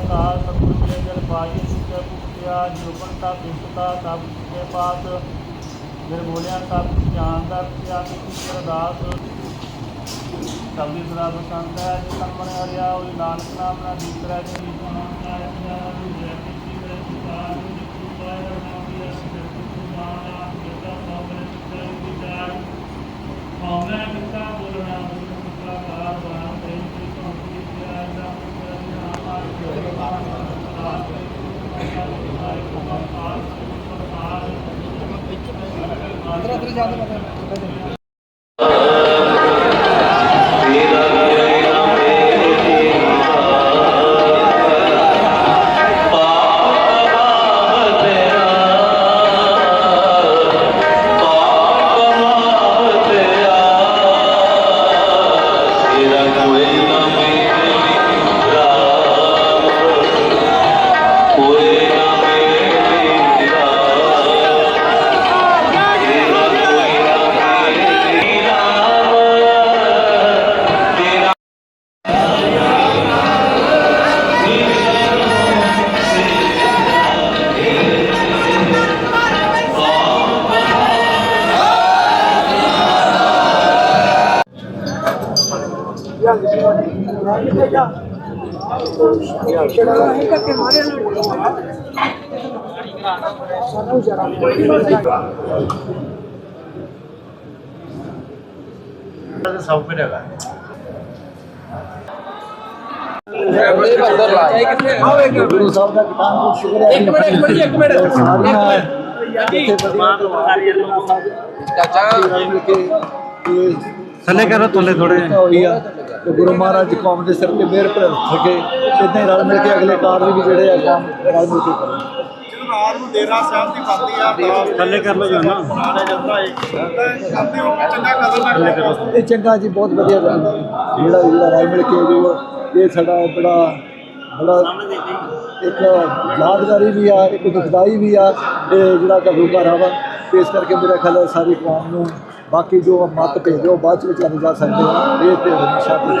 ਅਕਾਲ ਸਤਿਗੁਰੂ ਜੀ ਜਲ ਪਾਈ ਸਿੱਖਿਆ ਪੁੱਤਿਆ ਜੋਬਨਤਾ ਬਿਸਤਾ ਸਭ ਕੇ ਪਾਸ ਫਿਰ ਬੋਲਿਆ, ਸਭ ਜਾਣਦਾ ਪਿਆ ਕਿ ਅਰਦਾਸ ਸਭ ਸਦਾ ਬਸੰਤ ਹੈ, ਜੇ ਕੰਮਣ ਹਰਿਆ ਉਹ ਨਾਨਕ ਨਾਮ ਨਾਲ ਦੀਕਰਾ ਜੀ ਜੀ ਨਾਮ ਨਾਲ ਪਿਆ ਜੀ ਜੈ ਕੀ ਜੈ ਸੁਖਾਰ ਜੀ ਕੁਪਾ ਨਾਮ ਦੀ ਅਸਿਰ ਕੁਮਾਰਾ ਜੇਤਾ ਪਾਵਨ ਚਿਤਰ ਵਿਚਾਰ ਪਾਵਨ ਕਿਤਾ ਬੋਲਣਾ ਬੋਲਣਾ ਕਾਰ ਬਾਣ ਤੇ ਕੀ ਤੋਂ ਕੀ ਪਿਆ ਦਾ ਅੰਦਰ ਅੰਦਰ ਸਭ ਕੁਝ ਹੈਗਾ ਗੁਰੂ ਸਾਹਿਬ ਦਾ ਕਿਤਾਬ ਸ਼ੁਕਰ ਹੈ ਇੱਕ ਮਿੰਟ ਇੱਕ ਮਿੰਟ ਇੱਕ ਮਿੰਟ ਥੱਲੇ ਕਰੋ ਥੱਲੇ ਥੋੜੇ ਹੋਈ ਆ। ਤੇ ਗੁਰੂ ਮਹਾਰਾਜ ਕੌਮ ਦੇ ਸਿਰ ਤੇ ਮਿਹਰ ਭਰ ਸਕੇ ਇਦਾਂ ਹੀ ਰਲ ਮਿਲ ਕੇ ਅਗਲੇ ਕਾਰਜ ਵੀ ਜਿਹੜੇ ਆ ਕੰਮ ਰਲ ਮਿਲ ਕੇ ਕਰਨ। ਰਾਤ ਨੂੰ ਡੇਰਾ ਸਾਹਿਬ ਦੀ ਬਣਦੀ ਆ ਥੱਲੇ ਕਰ ਲਓ ਜੋ ਨਾ ਬਣਾਇਆ ਜਾਂਦਾ ਹੈ ਕਰਦੇ ਹੋ ਚੰਗਾ ਕਦਮ ਹੈ? ਇਹ ਚੰਗਾ ਜੀ ਬਹੁਤ ਵਧੀਆ ਗੱਲ ਹੈ। ਜਿਹੜਾ ਜਿਹੜਾ ਰਲ ਮਿਲ ਕੇ ਜੋ ਇਹ ਸਾਡਾ ਬੜਾ ਬੜਾ ਇੱਕ ਯਾਦਗਾਰੀ ਵੀ ਆ ਇੱਕ ਦੁਖਦਾਈ ਵੀ ਆ ਇਹ ਜਿਹੜਾ ਘਰੂਕਾਰਾ ਵਾ ਤੇ ਇਸ ਕਰਕੇ ਮੇਰਾ ਖਿਆਲ ਹੈ ਸਾਰੀ ਕੌਮ ਨੂੰ ਬਾਕੀ ਜੋ ਮਤ ਭੇਜੋ ਉਹ ਬਾਅਦ ਚ ਵਿਚਾਰੇ ਜਾ ਸਕਦੇ ਆ ਇਹ ਤੇ ਹਮੇਸ਼ਾ ਤੇ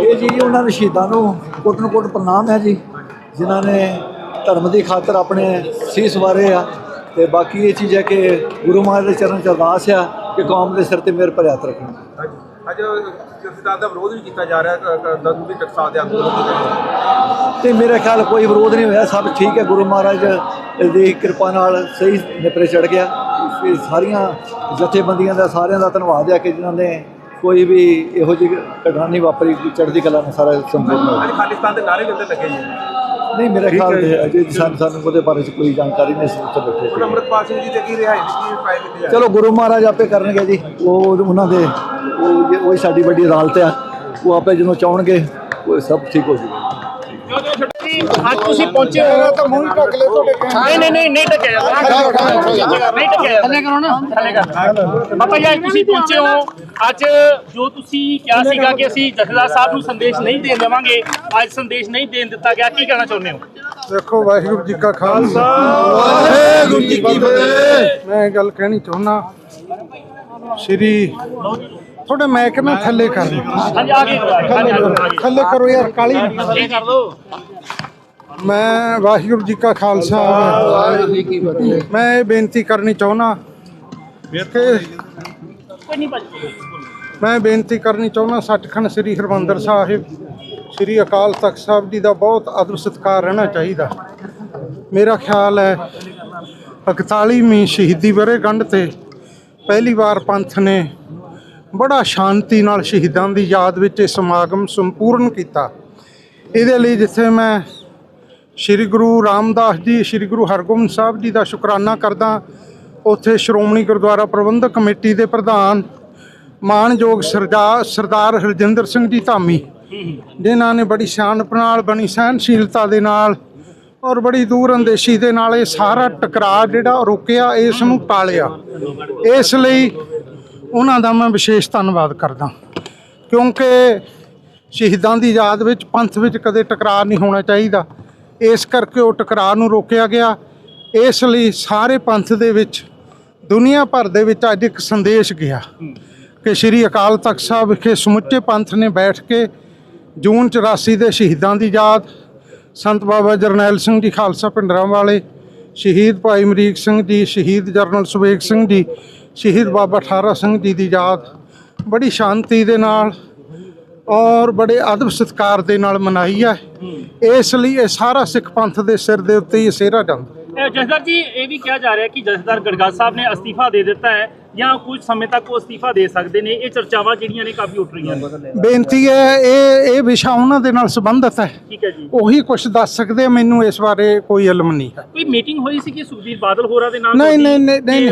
ਇਹ ਜੀ ਉਹਨਾਂ ਦੇ ਸ਼ਹੀਦਾਂ ਨੂੰ ਕੋਟ ਨੂੰ ਕੋਟ ਪ੍ਰਣਾਮ ਹੈ ਜੀ, ਜਿਨ੍ਹਾਂ ਨੇ ਧਰਮ ਦੀ ਖਾਤਰ ਆਪਣੇ ਸੀਸ ਵਾਰੇ ਆ। ਤੇ ਬਾਕੀ ਇਹ ਚੀਜ਼ ਹੈ ਕਿ ਗੁਰੂ ਮਹਾਰਾਜ ਦੇ ਚਰਨ ਚ ਅਰਦਾਸ ਆ ਕਿ ਕੌਮ ਦੇ ਸਿਰ ਤੇ ਮਿਹਰ ਭਰਿਆ ਹੱਥ ਰੱਖਣ। ਅੱਜ ਜਥੇਦਾਰ ਦਾ ਵਿਰੋਧ ਵੀ ਕੀਤਾ ਜਾ ਰਿਹਾ ਦੰਦ ਵੀ ਟਕਸਾ ਦੇ ਅੰਦਰ ਤੇ ਮੇਰੇ ਖਿਆਲ ਕੋਈ ਵਿਰੋਧ ਨਹੀਂ ਹੋਇਆ ਸਭ ਠੀਕ ਹੈ ਗੁਰੂ ਮਹਾਰਾਜ ਦੀ ਕਿਰਪਾ ਨਾਲ ਸਹੀ ਨਿਪਰੇ ਚੜ ਗਿਆ। ਇਹ ਸਾਰੀਆਂ ਜਥੇਬੰਦੀਆਂ ਦਾ ਸਾਰਿਆਂ ਦਾ ਧੰਨਵਾਦ ਹੈ ਕਿ ਜਿਨ੍ਹਾਂ ਨੇ ਕੋਈ ਵੀ ਇਹੋ ਜਿਹੀ ਘਟਨਾ ਨਹੀਂ ਵਾਪਰੀ ਚੜ੍ਹਦੀ ਕਲਾ ਨਾਲ ਸਾਰਾ ਸੰਪੂਰਨ ਹੋ ਗਿਆ। ਅੱਜ ਖਾਲਿਸਤਾਨ ਦੇ ਨਾਰੇ ਉੱਤੇ ਲੱਗੇ ਜੀ। ਨਹੀਂ ਮੇਰੇ ਖਿਆਲ ਤੇ ਅਜੇ ਸਾਨੂੰ ਸਾਨੂੰ ਉਹਦੇ ਬਾਰੇ 'ਚ ਕੋਈ ਜਾਣਕਾਰੀ ਨਹੀਂ ਸੀ ਉੱਥੇ ਬੈਠੇ ਅੰਮ੍ਰਿਤਪਾਲ ਸਿੰਘ ਜੀ ਤੇ ਕੀ ਦੀ ਰਹੀ ਚਲੋ ਗੁਰੂ ਮਹਾਰਾਜ ਆਪੇ ਕਰਨਗੇ ਜੀ ਉਹ ਉਹਨਾਂ ਦੇ ਉਹ ਉਹ ਹੀ ਸਾਡੀ ਵੱਡੀ ਅਦਾਲਤ ਆ ਉਹ ਆਪੇ ਜਦੋਂ ਚਾਹਣਗੇ ਉਹ ਸਭ ਠੀਕ ਹੋ ਜਾਊਗਾ। ਅੱਜ ਤੁਸੀਂ ਪਹੁੰਚੇ ਹੋ। ਤਾਂ ਮੂੰਹ ਢੱਕ ਲੈ ਤੁਹਾਡੇ ਨਹੀਂ ਨਹੀਂ ਨਹੀਂ ਨਹੀਂ ਢੱਕਿਆ ਜਾਂਦਾ। ਨਹੀਂ ਢੱਕਿਆ ਥੱਲੇ ਕਰੋ ਨਾ। ਥੱਲੇ ਕਰ। ਬਾਬਾ ਜੀ ਅੱਜ ਤੁਸੀਂ ਪਹੁੰਚੇ ਹੋ। ਅੱਜ ਜੋ ਤੁਸੀਂ ਕਿਹਾ ਸੀਗਾ ਕਿ ਅਸੀਂ ਜਥੇਦਾਰ ਸਾਹਿਬ ਨੂੰ ਸੰਦੇਸ਼ ਨਹੀਂ ਦੇਣ ਦੇਵਾਂਗੇ ਅੱਜ ਸੰਦੇਸ਼ ਨਹੀਂ ਦੇਣ ਦਿੱਤਾ ਗਿਆ। ਕੀ ਕਹਿਣਾ ਚਾਹੁੰਦੇ ਹੋ? ਦੇਖੋ ਵਾਹਿਗੁਰੂ ਜੀ ਕਾ ਖਾਲਸਾ। ਵਾਹਿਗੁਰੂ ਜੀ ਕੀ ਫਤਿਹ। ਮੈਂ ਇਹ ਗੱਲ ਕਹਿਣੀ ਚਾਹੁੰਦਾ। ਸ਼੍ਰੀ ਤੁਹਾਡੇ ਮੈਕ ਨੂੰ ਥੱਲੇ ਕਰ ਗਏ ਥੱਲੇ ਕਰੋ। ਯਾਰ ਕਾਲੀ। ਕਰ ਮੈਂ ਵਾਹਿਗੁਰੂ ਜੀ ਕਾ ਖਾਲਸਾ। ਮੈਂ ਇਹ ਬੇਨਤੀ ਕਰਨੀ ਚਾਹੁੰਦਾ ਕਿ ਕੋਈ ਨਹੀਂ ਭਾਜੀ। ਮੈਂ ਬੇਨਤੀ ਕਰਨੀ ਚਾਹੁੰਦਾ ਸੱਚਖੰਡ ਸ੍ਰੀ ਹਰਮੰਦਰ ਸਾਹਿਬ ਸ੍ਰੀ ਅਕਾਲ ਤਖਤ ਸਾਹਿਬ ਜੀ ਦਾ ਬਹੁਤ ਆਦਰ ਸਤਿਕਾਰ ਰਹਿਣਾ ਚਾਹੀਦਾ। ਮੇਰਾ ਖਿਆਲ ਹੈ 41ਵੀਂ ਸ਼ਹੀਦੀ ਵਰ੍ਹੇਗੰਢ ਤੇ ਪਹਿਲੀ ਵਾਰ ਪੰਥ ਨੇ ਬੜਾ ਸ਼ਾਂਤੀ ਨਾਲ ਸ਼ਹੀਦਾਂ ਦੀ ਯਾਦ ਵਿੱਚ ਇਹ ਸਮਾਗਮ ਸੰਪੂਰਨ ਕੀਤਾ। ਇਹਦੇ ਲਈ ਜਿੱਥੇ ਮੈਂ ਸ੍ਰੀ ਗੁਰੂ ਰਾਮਦਾਸ ਜੀ, ਸ੍ਰੀ ਗੁਰੂ ਹਰਗੋਬਿੰਦ ਸਾਹਿਬ ਜੀ ਦਾ ਸ਼ੁਕਰਾਨਾ ਕਰਦਾ, ਉੱਥੇ ਸ਼੍ਰੋਮਣੀ ਗੁਰਦੁਆਰਾ ਪ੍ਰਬੰਧਕ ਕਮੇਟੀ ਦੇ ਪ੍ਰਧਾਨ ਮਾਨਯੋਗ ਸਰਦਾਰ ਸਰਦਾਰ ਹਰਜਿੰਦਰ ਸਿੰਘ ਜੀ ਧਾਮੀ, ਜਿਨ੍ਹਾਂ ਨੇ ਬੜੀ ਸਿਆਣਪ ਨਾਲ ਬਣੀ ਸਹਿਨਸ਼ੀਲਤਾ ਦੇ ਨਾਲ ਔਰ ਬੜੀ ਦੂਰ ਅੰਦੇਸ਼ੀ ਦੇ ਨਾਲ ਇਹ ਸਾਰਾ ਟਕਰਾਅ ਜਿਹੜਾ ਰੋਕਿਆ ਇਸ ਨੂੰ ਟਾਲਿਆ ਇਸ ਲਈ ਉਹਨਾਂ ਦਾ ਮੈਂ ਵਿਸ਼ੇਸ਼ ਧੰਨਵਾਦ ਕਰਦਾ। ਕਿਉਂਕਿ ਸ਼ਹੀਦਾਂ ਦੀ ਯਾਦ ਵਿੱਚ, ਪੰਥ ਵਿੱਚ ਕਦੇ ਟਕਰਾਅ ਨਹੀਂ ਹੋਣਾ ਚਾਹੀਦਾ। ਇਸ ਕਰਕੇ ਉਹ ਟਕਰਾਅ ਨੂੰ ਰੋਕਿਆ ਗਿਆ। ਇਸ ਲਈ ਸਾਰੇ ਪੰਥ ਦੇ ਵਿੱਚ, ਦੁਨੀਆ ਭਰ ਦੇ ਵਿੱਚ ਅੱਜ ਇੱਕ ਸੰਦੇਸ਼ ਗਿਆ ਕਿ ਸ੍ਰੀ ਅਕਾਲ ਤਖਤ ਸਾਹਿਬ ਵਿਖੇ ਸਮੁੱਚੇ ਪੰਥ ਨੇ ਬੈਠ ਕੇ ਜੂਨ 84 ਦੇ ਸ਼ਹੀਦਾਂ ਦੀ ਯਾਦ, ਸੰਤ ਬਾਬਾ ਜਰਨੈਲ ਸਿੰਘ ਜੀ, ਖਾਲਸਾ ਪਿੰਡਰਾਂ ਵਾਲੇ ਸ਼ਹੀਦ ਭਾਈ ਅਮਰੀਕ ਸਿੰਘ ਜੀ, ਸ਼ਹੀਦ ਜਰਨਲ ਸੁਵੇਗ ਸਿੰਘ ਜੀ ਸ਼ਹੀਦ ਬਾਬਾ ਠਾਰਾ ਸਿੰਘ ਜੀ ਦੀ ਯਾਦ, ਬੜੀ ਸ਼ਾਂਤੀ ਦੇ ਨਾਲ ਔਰ ਬੜੇ ਅਦਬ ਸਤਿਕਾਰ ਦੇ ਨਾਲ ਮਨਾਈ ਹੈ। ਇਸ ਲਈ ਇਹ ਸਾਰਾ ਸਿੱਖ ਪੰਥ ਦੇ ਸਿਰ ਦੇ ਉੱਤੇ ਹੀ ਸਿਹਰਾ ਜਾਂਦਾ। ਇਹ ਜਥੇਦਾਰ ਜੀ ਇਹ ਵੀ ਕਿਹਾ ਜਾ ਰਿਹਾ ਕਿ ਜਥੇਦਾਰ ਗੜਗਾ ਸਾਹਿਬ ਨੇ ਅਸਤੀਫਾ ਦੇ ਦਿੱਤਾ ਹੈ ਜਾਂ ਕੁਝ ਸਮੇਂ ਤੱਕ ਉਹ ਅਸਤੀਫਾ ਦੇ ਸਕਦੇ ਨੇ? ਇਹ ਚਰਚਾਵਾਂ ਜਿਹੜੀਆਂ ਨੇ ਕਾਫੀ ਉੱਠ ਰਹੀਆਂ ਨੇ। ਬੇਨਤੀ ਹੈ ਇਹ ਇਹ ਵਿਸ਼ਾ ਉਹਨਾਂ ਦੇ ਨਾਲ ਸੰਬੰਧਿਤ ਹੈ। ਠੀਕ ਹੈ ਜੀ। ਉਹੀ ਕੁਝ ਦੱਸ ਸਕਦੇ ਮੈਨੂੰ ਇਸ ਬਾਰੇ ਕੋਈ ਇਲਮ ਨਹੀਂ ਹੈ। ਕੋਈ ਮੀਟਿੰਗ ਹੋਈ ਸੀ ਕਿ ਸੁਖਬੀਰ ਬਾਦਲ ਹੋਰਾਂ ਦੇ ਨਾਲ ਨਹੀਂ, ਨਹੀਂ, ਨਹੀਂ,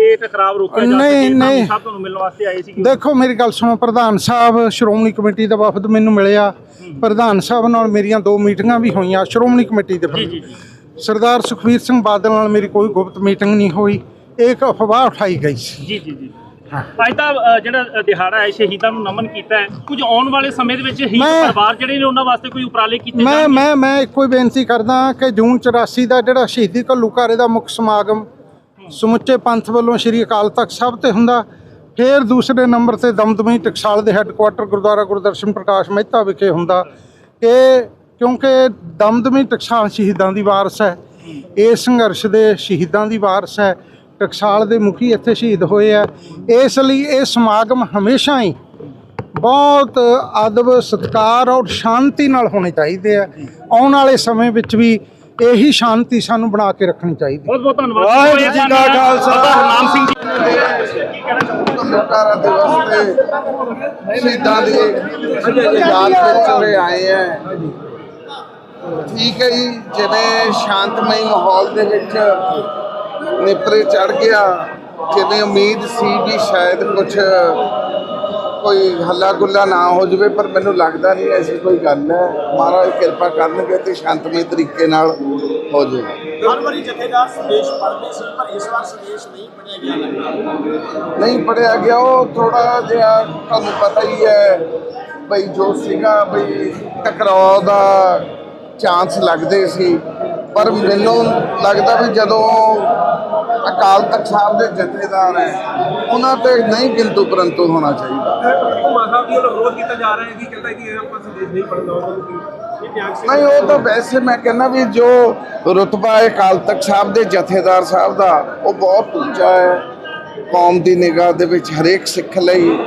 ਇਹ ਟਕਰਾਵ ਰੋਕਿਆ ਜਾ ਨਹੀਂ, ਸਕੇ ਨਹੀਂ। ਸਾਹਿਬ ਤੁਹਾਨੂੰ ਮਿਲਣ ਵਾਸਤੇ ਆਏ ਸੀ ਦੇਖੋ ਮੇਰੀ ਗੱਲ ਸੁਣੋ ਪ੍ਰਧਾਨ ਸਾਹਿਬ ਸ਼੍ਰੋਮਣੀ ਕਮੇਟੀ ਦਾ ਵਫਦ ਮੈਨੂੰ ਮਿਲਿਆ। ਪ੍ਰਧਾਨ ਸਾਹਿਬ ਨਾਲ ਮੇਰੀਆਂ ਦੋ ਮੀਟਿੰਗਾਂ ਵੀ ਹੋਈਆਂ ਸ਼੍ਰੋਮਣੀ ਕਮੇਟੀ ਦੇ ਜੀ ਜੀ। ਸਰਦਾਰ ਸੁਖਬੀਰ ਸਿੰਘ ਬਾਦਲ ਨਾਲ ਮੇਰੀ ਕੋਈ ਗੁਪਤ ਮੀਟਿੰਗ ਨਹੀਂ ਹੋਈ। ਇੱਕ ਅਫਵਾਹ ਉਠਾਈ ਗਈ ਸੀ। ਜੀ ਜੀ ਜੀ। ਅੱਜ ਅ, ਜਿਹੜਾ ਦਿਹਾੜਾ ਹੈ ਸ਼ਹੀਦਾਂ ਨੂੰ ਨਮਨ ਕੀਤਾ ਹੈ ਕੁਝ ਆਉਣ ਵਾਲੇ ਸਮੇਂ ਦੇ ਵਿੱਚ ਸ਼ਹੀਦ ਮੈਂ- ਪਰਿਵਾਰ ਜਿਹੜੇ ਨੇ ਉਹਨਾਂ ਵਾਸਤੇ ਕੋਈ ਉਪਰਾਲੇ ਕੀਤੇ ਮੈਂ ਜਾਣਗੇ? ਮੈਂ ਮੈਂ ਇੱਕੋ ਹੀ ਬੇਨਤੀ ਕਰਦਾ ਕਿ ਜੂਨ 84 ਦਾ ਜਿਹੜਾ ਸ਼ਹੀਦੀ ਘੱਲੂਘਾਰੇ ਦਾ ਮੁੱਖ ਸਮਾਗਮ ਸਮੁੱਚੇ ਪੰਥ ਵੱਲੋਂ ਸ੍ਰੀ ਅਕਾਲ ਤਖਤ ਸਾਹਿਬ ਤੇ ਹੁੰਦਾ ਫਿਰ ਦੂਸਰੇ ਨੰਬਰ ਤੇ ਦਮਦਮੀ ਟਕਸਾਲ ਦੇ ਹੈੱਡਕੁਆਟਰ ਗੁਰਦੁਆਰਾ ਗੁਰਦਰਸ਼ਨ ਪ੍ਰਕਾਸ਼ ਮਹਿਤਾ ਵਿਖੇ ਹੁੰਦਾ। ਕਿ ਕਿਉਂਕਿ ਦਮਦਮੀ ਟਕਸਾਲ ਸ਼ਹੀਦਾਂ ਦੀ ਵਾਰਸ ਹੈ। ਇਹ ਸੰਘਰਸ਼ ਦੇ ਸ਼ਹੀਦਾਂ ਦੀ ਵਾਰਸ ਹੈ। ਟਕਸਾਲ ਦੇ ਮੁਖੀ ਇੱਥੇ ਸ਼ਹੀਦ ਹੋਏ ਆ। ਇਸ ਲਈ ਇਹ ਸਮਾਗਮ ਹਮੇਸ਼ਾ ਹੀ ਬਹੁਤ ਅਦਬ ਸਤਿਕਾਰ ਔਰ ਸ਼ਾਂਤੀ ਨਾਲ ਹੋਣੇ ਚਾਹੀਦੇ ਆ। ਆਉਣ ਵਾਲੇ ਸਮੇਂ ਵਿੱਚ ਵੀ ਇਹੀ ਸ਼ਾਂਤੀ ਸਾਨੂੰ ਬਣਾ ਕੇ ਰੱਖਣੀ ਚਾਹੀਦੀ। ਬਹੁਤ ਬਹੁਤ ਧੰਨਵਾਦ। ਵਾਹਿਗੁਰੂ ਜੀ ਕਾ ਖਾਲਸਾ। ਹਰਨਾਮ ਸਿੰਘ ਜੀ। ਲੋਕਾਰਾ ਦਿਵਸ ਤੇ ਸ਼ਹੀਦਾਂ ਦੀ ਯਾਦ ਵਿੱਚ ਆਏ ਹੈ ਠੀਕ ਹੈ ਜੀ ਜਿਵੇਂ ਸ਼ਾਂਤਮਈ ਮਾਹੌਲ ਦੇ ਵਿੱਚ ਨਿਪਰੇ ਚੜ ਗਿਆ ਜਿਵੇਂ ਉਮੀਦ ਸੀ ਵੀ ਸ਼ਾਇਦ ਕੁਝ ਕੋਈ ਹੱਲਾ ਗੁੱਲਾ ਨਾ ਹੋ ਜਾਵੇ ਪਰ ਮੈਨੂੰ ਲੱਗਦਾ ਨਹੀਂ ਐਸੀ ਕੋਈ ਗੱਲ ਹੈ। ਮਹਾਰਾਜ ਕਿਰਪਾ ਕਰਨਗੇ ਤੇ ਸ਼ਾਂਤਮਈ ਤਰੀਕੇ ਨਾਲ ਹੋ ਜਾਏਗਾ ਹਰ ਵਾਰੀ ਜਥੇਦਾਰ ਸੰਦੇਸ਼ ਪੜ੍ਹਦੇ ਸੀ ਪਰ ਇਸ ਵਾਰ ਸੰਦੇਸ਼ ਨਹੀਂ ਪੜਿਆ ਗਿਆ। ਲੱਗਦਾ ਨਹੀਂ ਪੜਿਆ ਗਿਆ ਉਹ ਥੋੜਾ ਜਿਹਾ ਤੁਹਾਨੂੰ ਪਤਾ ਹੀ ਹੈ ਬਈ ਜੋ ਸੀਗਾ ਬਈ ਟਕਰਾਅ ਦਾ ਚਾਂਸ ਲੱਗਦੇ ਸੀ। ਪਰ ਮੈਨੂੰ ਲੱਗਦਾ ਵੀ ਜਦੋਂ ਅਕਾਲ ਤਖਤ ਸਾਹਿਬ ਦੇ ਜਥੇਦਾਰ ਹੈ ਉਹਨਾਂ ਤੇ ਨਹੀਂ ਕਿੰਤੂ ਪਰੰਤੂ ਹੋਣਾ ਚਾਹੀਦਾ। ਨਹੀਂ ਉਹ ਤਾਂ ਵੈਸੇ ਮੈਂ ਕਹਿੰਦਾ ਵੀ ਜੋ ਰੁਤਬਾ ਹੈ ਅਕਾਲ ਤਖਤ ਸਾਹਿਬ ਦੇ ਜਥੇਦਾਰ ਸਾਹਿਬ ਦਾ ਉਹ ਬਹੁਤ ਉੱਚਾ ਹੈ। ਕੌਮ ਦੀ ਨਿਗਾਹ ਦੇ ਵਿੱਚ ਹਰੇਕ ਸਿੱਖ ਲਈ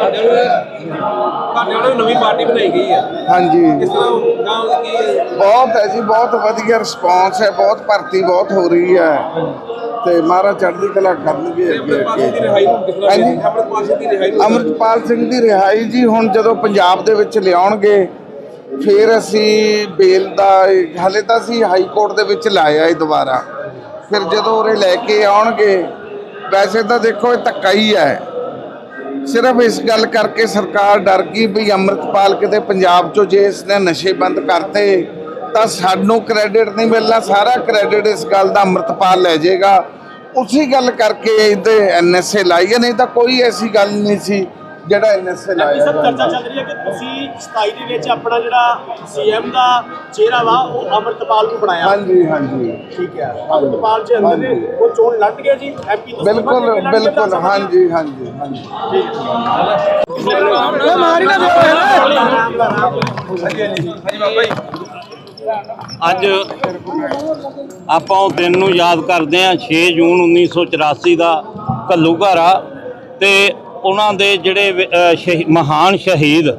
ਤੁਹਾਡੇ ਵੱਲੋਂ ਨਵੀਂ ਪਾਰਟੀ ਬਣਾਈ ਗਈ ਹੈ। ਹਾਂਜੀ। ਤਰ੍ਹਾਂ ਕੀ ਬਹੁਤ ਹੈ ਜੀ ਬਹੁਤ ਵਧੀਆ ਰਿਸਪਾਂਸ ਹੈ ਬਹੁਤ ਭਰਤੀ ਬਹੁਤ ਹੋ ਰਹੀ ਹੈ। ਤੇ ਮਹਾਰਾਜ ਚੜ੍ਹਦੀ ਕਲਾ ਕਰਨਗੇ ਅੱਗੇ ਹਾਂਜੀ। ਅੰਮ੍ਰਿਤਪਾਲ ਸਿੰਘ ਦੀ ਰਿਹਾਈ ਨੂੰ ਅੰਮ੍ਰਿਤਪਾਲ ਸਿੰਘ ਦੀ ਰਿਹਾਈ ਜੀ ਹੁਣ ਜਦੋਂ ਪੰਜਾਬ ਦੇ ਵਿੱਚ ਲਿਆਉਣਗੇ ਫਿਰ ਅਸੀਂ ਬੇਲ ਦਾ ਹਲੇ ਤਾਂ ਅਸੀਂ ਹਾਈ ਕੋਰਟ ਦੇ ਵਿੱਚ ਲਾਇਆ ਇਹ ਦੁਬਾਰਾ। ਫਿਰ ਜਦੋਂ ਉਰੇ ਲੈ ਕੇ ਆਉਣਗੇ ਵੈਸੇ ਤਾਂ ਦੇਖੋ ਇਹ ਧੱਕਾ ਹੀ ਹੈ। ਸਿਰਫ ਇਸ ਗੱਲ ਕਰਕੇ ਸਰਕਾਰ ਡਰ ਗਈ ਵੀ ਅੰਮ੍ਰਿਤਪਾਲ ਕਿਤੇ ਪੰਜਾਬ ਚੋਂ ਜੇ ਇਸਨੇ ਨਸ਼ੇ ਬੰਦ ਕਰਤੇ, ਤਾਂ ਸਾਨੂੰ ਕ੍ਰੈਡਿਟ ਨਹੀਂ ਮਿਲਣਾ, ਸਾਰਾ ਕ੍ਰੈਡਿਟ ਇਸ ਗੱਲ ਦਾ ਅੰਮ੍ਰਿਤਪਾਲ ਲੈ ਜਾਏਗਾ। ਉਸੇ ਗੱਲ ਕਰਕੇ ਇਹਦੇ ਐਨਐਸਏ ਲਾਈ ਹੈ ਨਹੀਂ ਤਾਂ ਕੋਈ ਐਸੀ ਗੱਲ ਨਹੀਂ ਸੀ। ਜਿਹੜਾ ਐਨਐਸਏ ਲਾਇਆ ਸਭ ਚਰਚਾ ਚੱਲ ਰਹੀ ਹੈ ਕਿ ਤੁਸੀਂ 27 ਦੇ ਵਿੱਚ ਆਪਣਾ ਜਿਹੜਾ ਸੀਐਮ ਦਾ ਚਿਹਰਾ ਵਾ ਉਹ ਅਮਰਤਪਾਲ ਨੂੰ ਬਣਾਇਆ। ਹਾਂਜੀ ਹਾਂਜੀ। ਠੀਕ ਹੈ। ਅਮਰਤਪਾਲ ਜੀ ਅੰਦਰ ਨੇ ਉਹ ਚੋਣ ਲੜ ਗਿਆ ਜੀ ਐਮਪੀ ਤੋਂ ਬਿਲਕੁਲ ਬਿਲਕੁਲ ਹਾਂਜੀ ਹਾਂਜੀ ਹਾਂਜੀ। ਅੱਜ ਆਪਾਂ ਉਹ ਦਿਨ ਨੂੰ ਯਾਦ ਕਰਦੇ ਹਾਂ 6 ਜੂਨ 1984 ਦਾ ਘੱਲੂਘਾਰਾ ਤੇ ਉਹਨਾਂ ਦੇ ਜਿਹੜੇ ਸ਼ਹੀ- ਮਹਾਨ ਸ਼ਹੀਦ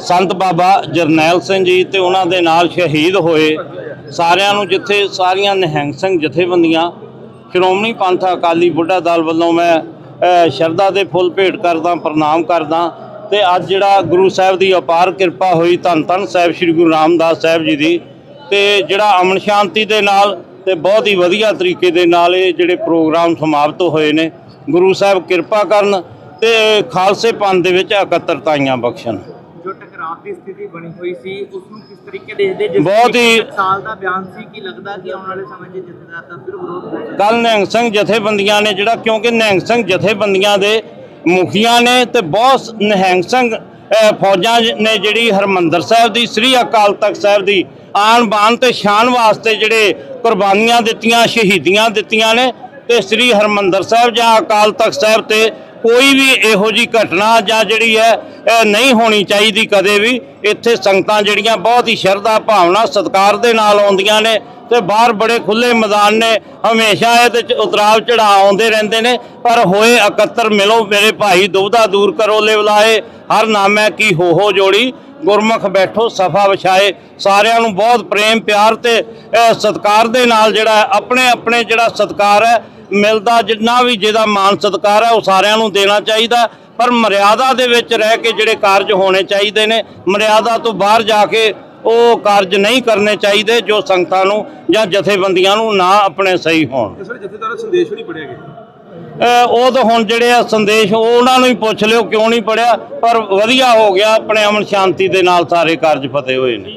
ਸੰਤ ਬਾਬਾ ਜਰਨੈਲ ਸਿੰਘ ਜੀ ਤੇ ਉਹਨਾਂ ਦੇ ਨਾਲ ਸ਼ਹੀਦ ਹੋਏ ਸਾਰਿਆਂ ਨੂੰ ਜਿੱਥੇ ਸਾਰੀਆਂ ਨਿਹੰਗ ਸਿੰਘ ਜਥੇਬੰਦੀਆਂ, ਸ਼੍ਰੋਮਣੀ ਪੰਥ ਅਕਾਲੀ ਬੁੱਢਾ ਦਲ ਵੱਲੋਂ ਮੈਂ ਸ਼ਰਧਾ ਦੇ ਫੁੱਲ ਭੇਟ ਕਰਦਾ, ਪ੍ਰਣਾਮ ਕਰਦਾ ਤੇ ਅੱਜ ਜਿਹੜਾ ਗੁਰੂ ਸਾਹਿਬ ਦੀ ਅਪਾਰ ਕਿਰਪਾ ਹੋਈ ਧੰਨ ਧੰਨ ਸਾਹਿਬ ਸ੍ਰੀ ਗੁਰੂ ਰਾਮਦਾਸ ਸਾਹਿਬ ਜੀ ਦੀ ਤੇ ਜਿਹੜਾ ਅਮਨ ਸ਼ਾਂਤੀ ਦੇ ਨਾਲ ਤੇ ਬਹੁਤ ਹੀ ਵਧੀਆ ਤਰੀਕੇ ਦੇ ਨਾਲ ਇਹ ਜਿਹੜੇ ਪ੍ਰੋਗਰਾਮ ਸਮਾਪਤ ਹੋਏ ਨੇ, ਗੁਰੂ ਸਾਹਿਬ ਕਿਰਪਾ ਕਰਨ ਤੇ ਖਾਲਸੇ ਪੰਥ ਦੇ ਵਿੱਚ ਇਕੱਤਰਤਾਈਆਂ ਬਖਸ਼ਣ। ਜੋ ਟਕਰਾਅ ਆਖਰੀ ਸਥਿਤੀ ਬਣੀ ਹੋਈ ਸੀ ਉਸ ਨੂੰ ਕਿਸ ਤਰੀਕੇ ਦੇਖਦੇ ਜਿਸ ਬਹੁਤ ਹੀ- ਇੱਕ ਸਾਲ ਦਾ ਬਿਆਨ ਸੀ ਕਿ ਲੱਗਦਾ ਕਿ ਆਉਣ ਵਾਲੇ ਸਮੇਂ 'ਚ ਜਥੇਦਾਰ ਦਾ ਫਿਰ ਵਿਰੋਧ ਹੋਵੇਗਾ ਕੱਲ ਨਿਹੰਗ ਸਿੰਘ ਜਥੇਬੰਦੀਆਂ ਨੇ ਜਿਹੜਾ ਕਿਉਂਕਿ ਨਿਹੰਗ ਸਿੰਘ ਜਥੇਬੰਦੀਆਂ ਦੇ ਮੁਖੀਆਂ ਨੇ ਤੇ ਬਹੁਤ ਨਿਹੰਗ ਸਿੰਘ ਫੌਜਾਂ ਨੇ ਜਿਹੜੀ ਹਰਮੰਦਰ ਸਾਹਿਬ ਦੀ ਸ੍ਰੀ ਅਕਾਲ ਤਖਤ ਸਾਹਿਬ ਦੀ ਆਨ ਬਾਨ ਤੇ ਸ਼ਾਨ ਵਾਸਤੇ ਜਿਹੜੇ ਕੁਰਬਾਨੀਆਂ ਦਿੱਤੀਆਂ ਸ਼ਹੀਦੀਆਂ ਦਿੱਤੀਆਂ ਨੇ ਤੇ ਸ੍ਰੀ ਹਰਮੰਦਰ ਸਾਹਿਬ ਜਾਂ ਅਕਾਲ ਤਖਤ ਸਾਹਿਬ ਤੇ ਕੋਈ ਵੀ ਇਹੋ ਜੀ ਘਟਨਾ ਜਾਂ ਜਿਹੜੀ ਹੈ ਨਹੀਂ ਹੋਣੀ ਚਾਹੀਦੀ ਕਦੇ ਵੀ। ਇੱਥੇ ਸੰਗਤਾਂ ਜਿਹੜੀਆਂ ਬਹੁਤ ਹੀ ਸ਼ਰਧਾ ਭਾਵਨਾ ਸਤਿਕਾਰ ਦੇ ਨਾਲ ਆਉਂਦੀਆਂ ਨੇ ਤੇ ਬਾਹਰ ਬੜੇ ਖੁੱਲੇ ਮੈਦਾਨ ਨੇ। ਹਮੇਸ਼ਾ ਇਹਦੇ ਚ ਉਤਰਾਵ ਚੜਾਅ ਆਉਂਦੇ ਰਹਿੰਦੇ ਨੇ। ਪਰ ਹੋਏ ਇਕੱਤਰ ਮਿਲੋ ਮੇਰੇ ਭਾਈ ਦੁਬਦਾ ਦੂਰ ਕਰੋ ਲਿਵਲਾਏ ਹਰ ਨਾਮੈ ਕੀ ਹੋ ਹੋ ਜੋੜੀ। ਗੁਰਮੁਖ ਬੈਠੋ ਸਫਾ ਵਿਛਾਏ। ਸਾਰਿਆਂ ਨੂੰ ਬਹੁਤ ਪ੍ਰੇਮ ਪਿਆਰ ਤੇ ਅਹ, ਸਤਿਕਾਰ ਦੇ ਨਾਲ ਜਿਹੜਾ ਆਪਣੇ ਆਪਣੇ ਜਿਹੜਾ ਸਤਿਕਾਰ ਹੈ ਮਿਲਦਾ ਜਿੰਨਾ ਵੀ ਜਿਹਦਾ ਮਾਨ ਸਤਿਕਾਰ ਹੈ ਉਹ ਸਾਰਿਆਂ ਨੂੰ ਦੇਣਾ ਚਾਹੀਦਾ। ਪਰ ਮਰਿਆਦਾ ਦੇ ਵਿੱਚ ਰਹਿ ਕੇ ਜਿਹੜੇ ਕਾਰਜ ਹੋਣੇ ਚਾਹੀਦੇ ਨੇ ਮਰਿਆਦਾ ਤੋਂ ਬਾਹਰ ਜਾ ਕੇ ਉਹ ਕਾਰਜ ਨਹੀਂ ਕਰਨੇ ਚਾਹੀਦੇ ਜੋ ਸੰਗਤਾਂ ਨੂੰ ਜਾਂ ਜਥੇਬੰਦੀਆਂ ਨੂੰ ਨਾ ਆਪਣੇ ਸਹੀ ਹੋਣ। ਜਥੇਦਾਰ ਸੰਦੇਸ਼ ਵੀ ਨਹੀਂ ਪੜਿਆ ਗਿਆ। ਉਹ ਤਾਂ ਹੁਣ ਜਿਹੜੇ ਆ ਸੰਦੇਸ਼ ਉਹ ਉਹਨਾਂ ਨੂੰ ਹੀ ਪੁੱਛ ਲਿਓ ਕਿਉਂ ਨਹੀਂ ਪੜਿਆ ਪਰ ਵਧੀਆ ਹੋ ਗਿਆ ਆਪਣੇ ਅਮਨ ਸ਼ਾਂਤੀ ਦੇ ਨਾਲ ਸਾਰੇ ਕਾਰਜ ਫਤਿਹ ਹੋਏ ਨੇ।